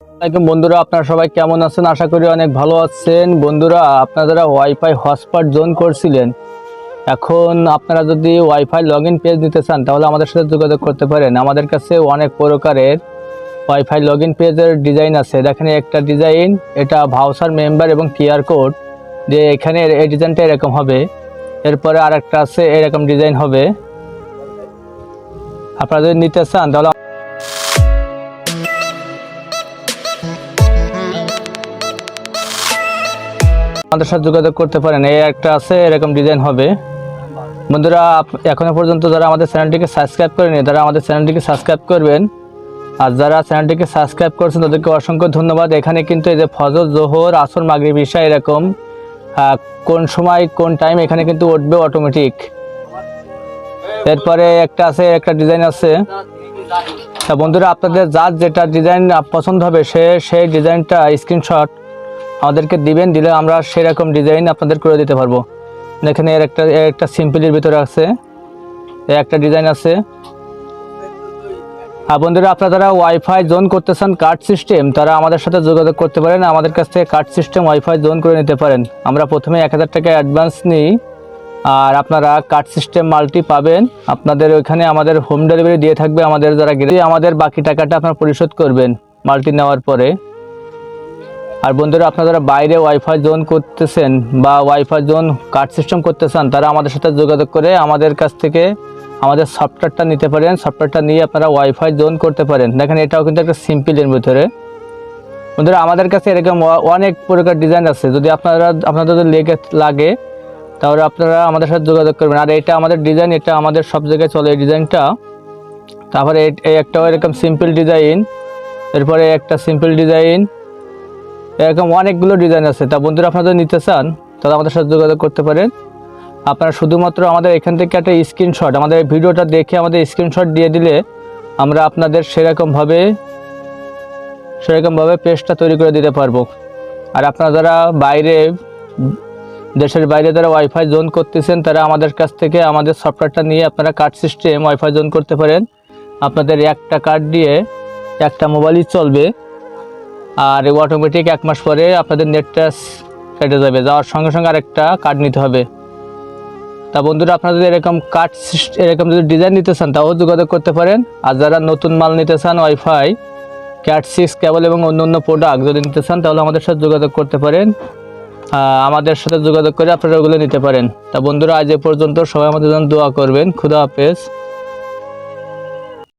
আসসালামাইকুম বন্ধুরা, আপনারা সবাই কেমন আছেন? আশা করি অনেক ভালো আছেন। বন্ধুরা, আপনারা ওয়াইফাই হটস্পট জোন করছিলেন। এখন আপনারা যদি ওয়াইফাই লগ ইন পেজ নিতে চান, তাহলে আমাদের সাথে যোগাযোগ করতে পারেন। আমাদের কাছে অনেক প্রকারের ওয়াইফাই লগ ইন পেজের ডিজাইন আছে। দেখেন, একটা ডিজাইন, এটা ভাউসার মেম্বার এবং কিউআর কোড যে এখানে এই ডিজাইনটা এরকম হবে। এরপরে আরেকটা আছে, এরকম ডিজাইন হবে। আপনারা যদি নিতে চান, তাহলে আমাদের সাথে যোগাযোগ করতে পারেন। এই একটা আছে, এরকম ডিজাইন হবে। বন্ধুরা, আপ- এখনও পর্যন্ত যারা আমাদের চ্যানেলটিকে সাবস্ক্রাইব করেনি, তারা আমাদের চ্যানেলটিকে সাবস্ক্রাইব করবেন। আর যারা চ্যানেলটিকে সাবস্ক্রাইব করছেন, তাদেরকে অসংখ্য ধন্যবাদ। এখানে কিন্তু এই যে ফজর, জোহর, আসর, মাগরিব, ঈশা এরকম কোন সময়, কোন টাইম এখানে কিন্তু উঠবে অটোমেটিক এরপরে একটা আছে, একটা ডিজাইন আছে। তা বন্ধুরা, আপনাদের যার যেটা ডিজাইন পছন্দ হবে, সে সেই ডিজাইনটা স্ক্রিনশট আমাদেরকে দিবেন, দিলে আমরা সেরকম ডিজাইন আপনাদের করে দিতে পারব। এখানে এর একটা এর একটা সিম্পলের ভিতরে আছে। একটা ডিজাইন আছে। আর বন্ধুরা, আপনারা যারা ওয়াইফাই জোন করতে চান কার্ড সিস্টেম তারা আমাদের সাথে যোগাযোগ করতে পারেন। আমাদের কাছ থেকে কার্ড সিস্টেম ওয়াইফাই জোন করে নিতে পারেন। আমরা প্রথমে এক হাজার টাকা অ্যাডভান্স নিই, আর আপনারা কার্ড সিস্টেম মাল্টি পাবেন। আপনাদের ওইখানে আমাদের হোম ডেলিভারি দিয়ে থাকবে আমাদের যারা গেলে। আমাদের বাকি টাকাটা আপনারা পরিশোধ করবেন মাল্টি নেওয়ার পরে। আর বন্ধুরা, আপনারা বাইরে ওয়াইফাই জোন করতেছেন বা ওয়াইফাই জোন কার্ড সিস্টেম করতে চান, তারা আমাদের সাথে যোগাযোগ করে আমাদের কাছ থেকে আমাদের সফটওয়্যারটা নিতে পারেন। সফটওয়্যারটা নিয়ে আপনারা ওয়াইফাই জোন করতে পারেন। দেখেন, এটাও কিন্তু একটা সিম্পলের ভিতরে। বন্ধুরা, আমাদের কাছে এরকম অনেক প্রকার ডিজাইন আছে। যদি আপনারা, আপনাদের যদি লেগে লাগে, তাহলে আপনারা আমাদের সাথে যোগাযোগ করবেন। আর এটা আমাদের ডিজাইন এটা আমাদের সব জায়গায় চলে এই ডিজাইনটা তারপরে এই একটাও এরকম সিম্পল ডিজাইন এরপরে একটা সিম্পল ডিজাইন এরকম অনেকগুলো ডিজাইন আছে। তা বন্ধুরা, আপনারা নিতে চান, তাহলে আমাদের সাথে যোগাযোগ করতে পারেন। আপনারা শুধুমাত্র আমাদের এখান থেকে একটা স্ক্রিনশট আমাদের ভিডিওটা দেখে আমাদের স্ক্রিনশট দিয়ে দিলে আমরা আপনাদের সেরকমভাবে সেরকমভাবে পেজটা তৈরি করে দিতে পারব। আর আপনারা যারা বাইরে, দেশের বাইরে যারা ওয়াইফাই জোন করতেছেন, তারা আমাদের কাছ থেকে আমাদের সফটওয়্যারটা নিয়ে আপনারা কার্ড সিস্টেম ওয়াইফাই জোন করতে পারেন। আপনাদের একটা কার্ড দিয়ে একটা মোবাইলই চলবে। আর অটোমেটিক এক মাস পরে আপনাদের নেটটা কেটে যাবে। যাওয়ার সঙ্গে সঙ্গে আরেকটা কার্ড নিতে হবে। তা বন্ধুরা, আপনারা যদি এরকম কার্ড এরকম যদি ডিজাইন নিতে চান, তাও যোগাযোগ করতে পারেন। আর যারা নতুন মাল নিতে চান ওয়াইফাই ক্যাট সিক্স কেবল এবং অন্য অন্য প্রোডাক্ট যদি নিতে চান, তাহলে আমাদের সাথে যোগাযোগ করতে পারেন। আমাদের সাথে যোগাযোগ করে আপনারা ওগুলো নিতে পারেন। তা বন্ধুরা, আজ এ পর্যন্ত সবাই আমাদের জন্য দোয়া করবেন। খুদা হাফেজ।